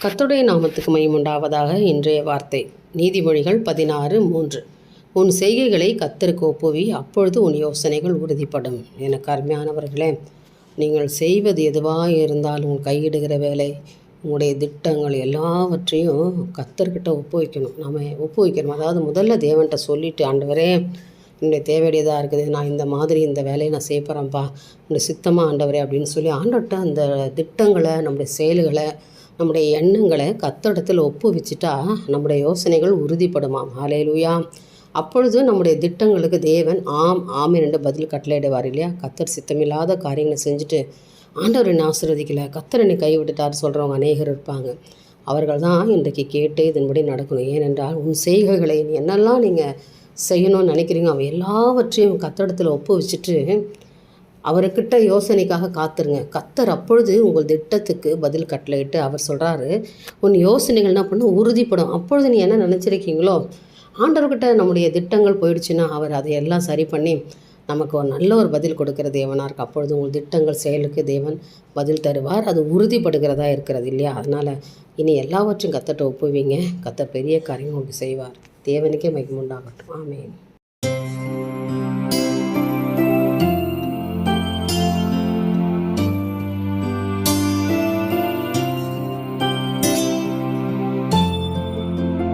கர்த்தருடைய நாமத்துக்கு மையமுண்டாவதாக இன்றைய வார்த்தை. நீதிமொழிகள் பதினாறு மூன்று. உன் செய்கைகளை கத்தருக்கு ஒப்புவி அப்பொழுது உன் யோசனைகள் உறுதிப்படும். எனக்கு அருமையானவர்களே நீங்கள் செய்வது எதுவாக இருந்தாலும் உங்கள் கையிடுகிற வேலை உங்களுடைய திட்டங்கள் எல்லாவற்றையும் கத்தர்கிட்ட ஒப்பு வைக்கணும் நம்ம ஒப்பு வைக்கணும் அதாவது முதல்ல தேவன்கிட்ட சொல்லிவிட்டு ஆண்டவரே என்னுடைய தேவையுடையதாக இருக்குது. நான் இந்த மாதிரி இந்த வேலையை நான் செய்ய போகிறேன்ப்பா சித்தமாக ஆண்டவரே அப்படின்னு சொல்லி ஆண்டவர்கிட்ட அந்த திட்டங்களை நம்முடைய செயல்களை நம்முடைய எண்ணங்களை கத்தடத்தில் ஒப்பு வச்சுட்டா நம்முடைய யோசனைகள் உறுதிப்படுமாம் ஹalleluya அப்பொழுது நம்முடைய திட்டங்களுக்கு தேவன் ஆம் ஆமீன் என்று பதில் கட்டளையிடுவார் இல்லையா? கத்தர் சித்தமில்லாத காரியங்களை செஞ்சுட்டு ஆண்டவர் என்னை ஆசீர்வதிக்கல. கத்தர் என்னை கைவிட்டுட்டார் சொல்கிறவங்க அநேகர் இருப்பாங்க. அவர்கள் தான் இன்றைக்கு கேட்டு இதன்படி நடக்கணும். ஏனென்றால் உன் செய்கைகளை நீ என்னெல்லாம் நீங்கள் செய்யணும்னு நினைக்கிறீங்க அவன் எல்லாவற்றையும் கத்தடத்தில் ஒப்பு வச்சுட்டு அவர்கிட்ட யோசனைக்காக காத்துருங்க. கத்தர் அப்பொழுது உங்கள் திட்டத்துக்கு பதில் கட்டளையிட்டு அவர் சொல்கிறாரு உன் யோசனைகள் என்ன பண்ண உறுதிப்படும். அப்பொழுது நீ என்ன நினச்சிருக்கீங்களோ ஆண்டவர்கிட்ட நம்முடைய திட்டங்கள் போயிடுச்சுன்னா அவர் அதை எல்லாம் சரி பண்ணி நமக்கு ஒரு நல்ல ஒரு பதில் கொடுக்கிற தேவனாக இருக்கு. அப்பொழுது உங்கள் திட்டங்கள் செயலுக்கு தேவன் பதில் தருவார். அது உறுதிப்படுகிறதா இருக்கிறது இல்லையா? அதனால் இனி எல்லாவற்றையும் கத்தட்ட ஒப்புவீங்க. கத்த பெரிய காரியம் உங்களுக்கு செய்வார். దేవునికే మహిమ ఉండాలట. ఆమె